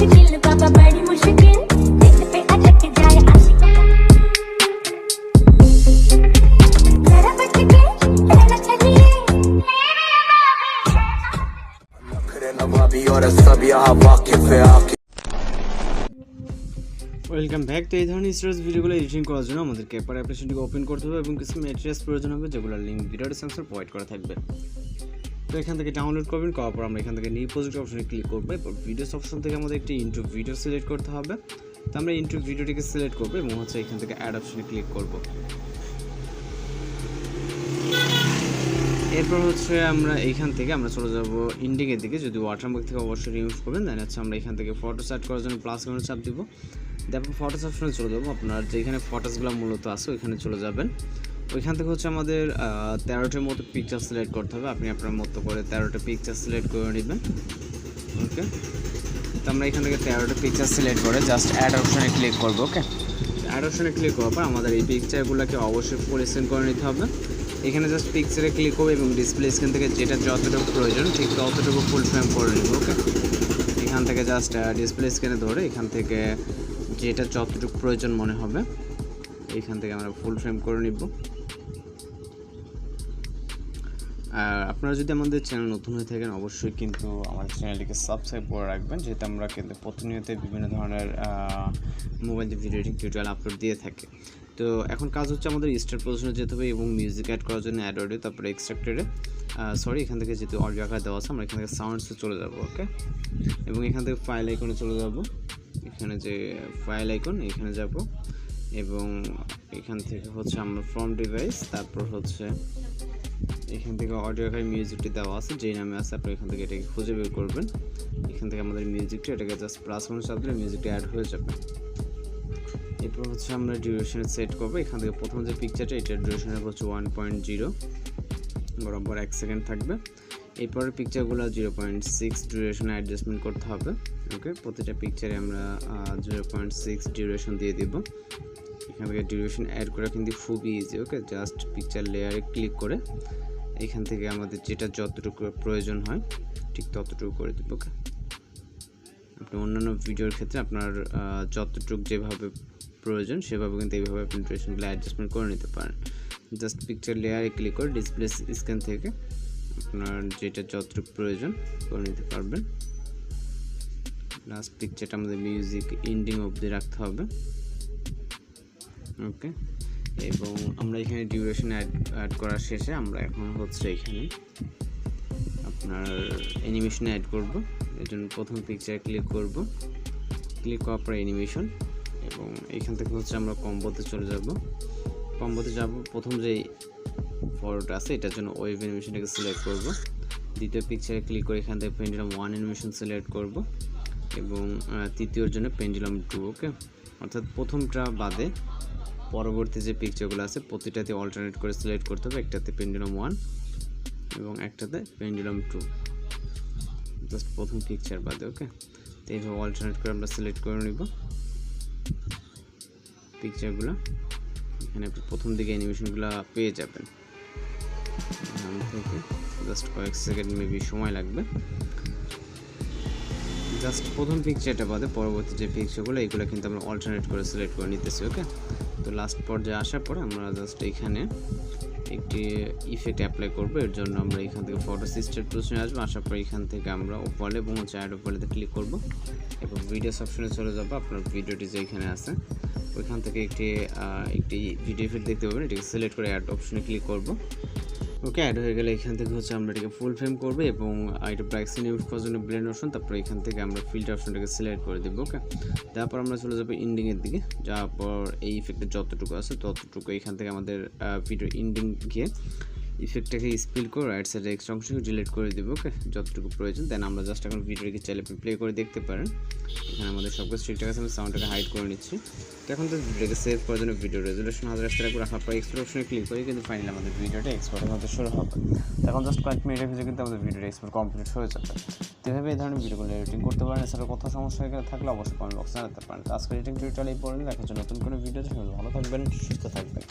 मुश्किल बाबा बड़ी मुश्किल दिल पे अटक जाए आशिक जरा बच के रहना चाहिए नखरे नवाबी और सब यहाँ वाकिफ है आके ওয়েলকাম ব্যাক তো এই ধরনের স্টোরেজ ভিডিওগুলো এডিটিং করার জন্য আমাদেরকে এরপর অ্যাপ্লিকেশনটিকে ওপেন করতে হবে এবং কিছু ম্যাটেরিয়ালস প্রয়োজন হবে যেগুলোর লিঙ্ক ভিডিও ডিসক্রিপশনে প্রোভাইড করা থাকবে তো এখান থেকে ডাউনলোড করবেন, করার পর আমরা এখান থেকে নিউ প্রজেক্ট অপশনে ক্লিক করব। এরপর ভিডিওস অপশন থেকে আমাদের একটি ইন্টু ভিডিও সিলেক্ট করতে হবে। তো আমরা ইন্টু ভিডিওটিকে সিলেক্ট করব এবং হচ্ছে এখান থেকে অ্যাড অপশনে ক্লিক করব। এরপর হচ্ছে আমরা এইখান থেকে আমরা চলে যাব ইন্ডিংয়ের দিকে। যদি ওয়াটারমার্ক থেকে অবশ্যই রিমুভ করবেন দেন হচ্ছে আমরা এখান থেকে ফটো সেট করার জন্য প্লাস কোনো চাপ দিব। তারপর ফটোস অপশনে চলে যাব। আপনার যেখানে ফটোসগুলো মূলত আছে, ওইখানে চলে যাবেন। ওইখান থেকে হচ্ছে আমাদের তেরোটির মতো পিকচার সিলেক্ট করতে হবে। আপনি আপনার মতো করে তেরোটা পিকচার সিলেক্ট করে নেবেন। ওকে তো আমরা এখান থেকে তেরোটা পিকচার সিলেক্ট করে জাস্ট অ্যাড অপশনে ক্লিক করব ওকে অ্যাড অপশনে ক্লিক করার পর আমাদের এই পিকচারগুলোকে অবশ্যই স্ক্রিন করে নিতে হবে। এখানে জাস্ট পিকচারে ক্লিক করব এবং ডিসপ্লে স্ক্রিন থেকে যেটা যতটুকু প্রয়োজন, ঠিক ততটুকু ফুল ফ্রেম করে নিব ওকে এখান থেকে জাস্ট ডিসপ্লে স্ক্রিনে ধরে এখান থেকে যেটা যতটুকু প্রয়োজন মনে হবে এইখান থেকে আমরা ফুল ফ্রেম করে নিব। আর আপনারা যদি আমাদের চ্যানেল নতুন হয়ে থাকেন, অবশ্যই কিন্তু আমাদের চ্যানেলটিকে সাবস্ক্রাইব করে রাখবেন, যেহেতু আমরা কিন্তু প্রতিনিয়ত বিভিন্ন ধরনের mobile video editing tutorial upload দিয়ে থাকি। তো এখন কাজ হচ্ছে আমাদের স্টার পজিশনে যেতে হবে এবং মিউজিক অ্যাড করার জন্য অ্যাড অডিও তারপরে এক্সট্রাক্টেডে সরি এখান থেকে যেহেতু অডিও আকার দেওয়া আছে, আমরা এখান থেকে সাউন্ডসে চলে যাব ওকে এবং এখান থেকে ফাইল আইকনে চলে যাব। এখানে যে ফাইল আইকন এখানে যাব। এবং এখান থেকে হচ্ছে আমরা ফ্রম ডিভাইস তারপর হচ্ছে এখান থেকে অডিও আকারে মিউজিকটি দেওয়া আছে, যেই নামে আছে, আপনি এখান থেকে এটাকে খুঁজে বের করবেন। এখান থেকে আমাদের মিউজিকটি এটাকে জাস্ট প্লাস কোনো চাপ দিলে মিউজিকটি অ্যাড হয়ে যাবে। এরপর হচ্ছে আমরা ডিউরেশন সেট করব। এখান থেকে প্রথম যে পিকচারটা এটার ডিউরেশন হচ্ছে ওয়ান পয়েন্ট জিরো বরাবর এক সেকেন্ড থাকবে। এরপরের পিকচারগুলো জিরো পয়েন্ট সিক্স ডিউরেশনে অ্যাডজাস্টমেন্ট করতে হবে। ওকে প্রতিটা পিকচারে আমরা জিরো পয়েন্ট সিক্স ডিউরেশন দিয়ে দিব। এখান থেকে ডিউরেশন অ্যাড করা কিন্তু খুবই ইজি ওকে জাস্ট পিকচার লেয়ারে ক্লিক করে এখান থেকে আমাদের যেটা যতটুকু প্রয়োজন হয়, ঠিক ততটুকু করে দেবো, ওকে? আপনি অন্যান্য ভিডিওর ক্ষেত্রে আপনার যতটুকু যেভাবে প্রয়োজন, সেভাবে কিন্তু এইভাবে আপনি ডিউরেশনগুলো অ্যাডজাস্টমেন্ট করে নিতে পারেন। জাস্ট পিকচার লেয়ারে ক্লিক করে ডিসপ্লে স্ক্যান থেকে আপনার যেটা যতটুকু প্রয়োজন করে নিতে পারবেন। লাস্ট পিকচারটা আমাদের মিউজিক ইন্ডিং অবধি রাখতে হবে। ওকে? এবং আমরা এখানে ডিউরেশন অ্যাড অ্যাড করার শেষে আমরা এখন হচ্ছে এখানে আপনার অ্যানিমেশন অ্যাড করব। এর জন্য প্রথম পিকচার ক্লিক করব। ক্লিক করার পর অ্যানিমেশন এবং এখান থেকে হচ্ছে আমরা কম্বোতে চলে যাব। কম্বোতে যাব, প্রথম যে ফটোটা আছে, এটার জন্য ওয়েব অ্যানিমেশনটাকে সিলেক্ট করব। দ্বিতীয় পিকচারে ক্লিক করে এখান থেকে পেন্ডুলাম ওয়ান অ্যানিমেশন সিলেক্ট করব এবং তৃতীয়র জন্য পেন্ডুলাম টু ওকে অর্থাৎ প্রথমটা বাদে পরবর্তী যে পিকচারগুলো আছে, প্রতিটাতে অল্টারনেট করে সিলেক্ট করতে হবে। একটাতে পেন্ডুলাম ওয়ান এবং একটাতে পেন্ডুলাম টু জাস্ট প্রথম পিকচার বাদে ওকে তো এইভাবে অল্টারনেট করে আমরা সিলেক্ট করে নিব। পিকচারগুলো এখানে আপনি প্রথম দিকে অ্যানিমেশনগুলো পেয়ে যাবেন। জাস্ট কয়েক সেকেন্ড মেবি সময় লাগবে। জাস্ট প্রথম পিকচারটা বাদে পরবর্তী যে পিকচারগুলো এগুলো কিন্তু আমরা অল্টারনেট করে সিলেক্ট করে নিতেছি ওকে তো লাস্ট পর্যায়ে আসার পরে আমরা জাস্ট এখানে একটি ইফেক্ট অ্যাপ্লাই করব, এর জন্য আমরা এখান থেকে ফটো সিস্টেম পজিশনে আসব, আসার পর এখান থেকে আমরা ওপালে এবং হচ্ছে অ্যাড ওপালেতে ক্লিক করব এবং ভিডিওস অপশনে চলে যাব, আপনার ভিডিওটি যে এখানে আছে, ওইখান থেকে একটি একটি ভিডিও ইফেক্ট দেখতে পাবেন, এটাকে সিলেক্ট করে অ্যাড অপশনে ক্লিক করব। ওকে অ্যাড হয়ে গেলে এখান থেকে হচ্ছে আমরা এটাকে ফুল ফ্রেম করব এবং এটা ব্র্যাকসিন ইউজ করার জন্য ব্লেন্ড অপশন তারপর এখান থেকে আমরা ফিল্টার অপশনটাকে সিলেক্ট করে দেবো, ওকে? তারপর আমরা চলে যাব ইন্ডিংয়ের দিকে যাওয়ার পর এই ইফেক্টের যতটুকু আছে ততটুকু এখান থেকে আমাদের ভিডিও ইন্ডিং গিয়ে ইফেক্টটাকে স্পিল করে রাইট সাইডে এক্সট্রা অংশকে ডিলিট করে দেবো ওকে যতটুকু প্রয়োজন দেন আমরা জাস্ট এখন ভিডিওটিকে চাইলে প্লে করে দেখতে পারেন। এখানে আমাদের সব কিছু ঠিকঠাক আছে আমি সাউন্ডটাকে হাইড করে নিচ্ছি। তো এখন তো ভিডিওকে সেভ করার জন্য ভিডিও রেজুলেশন হাজার আসতে রাখব, রাখার পর এক্সপোর্ট অপশনে ক্লিক করে, কিন্তু ফাইনালি আমাদের ভিডিওটা এক্সপোর্টের মধ্যে শুরু হবে। এখন জাস্ট কয়েক মিনিটের ভিতরে কিন্তু আমাদের ভিডিওটা এক্সপোর্ট কমপ্লিট হয়ে যাবে। তো এভাবে এই ধরনের ভিডিওগুলো এডিটিং করতে পারেন এছাড়া কোথাও সমস্যা হয়ে থাকলে অবশ্যই কমেন্ট বক্সে জানাতে পারেন। তো আজকে এডিটিং টিউটোরিয়াল এই পর্যন্ত দেখার জন্য নতুন কোনো ভিডিও ভালো থাকবেন, সুস্থ থাকবেন।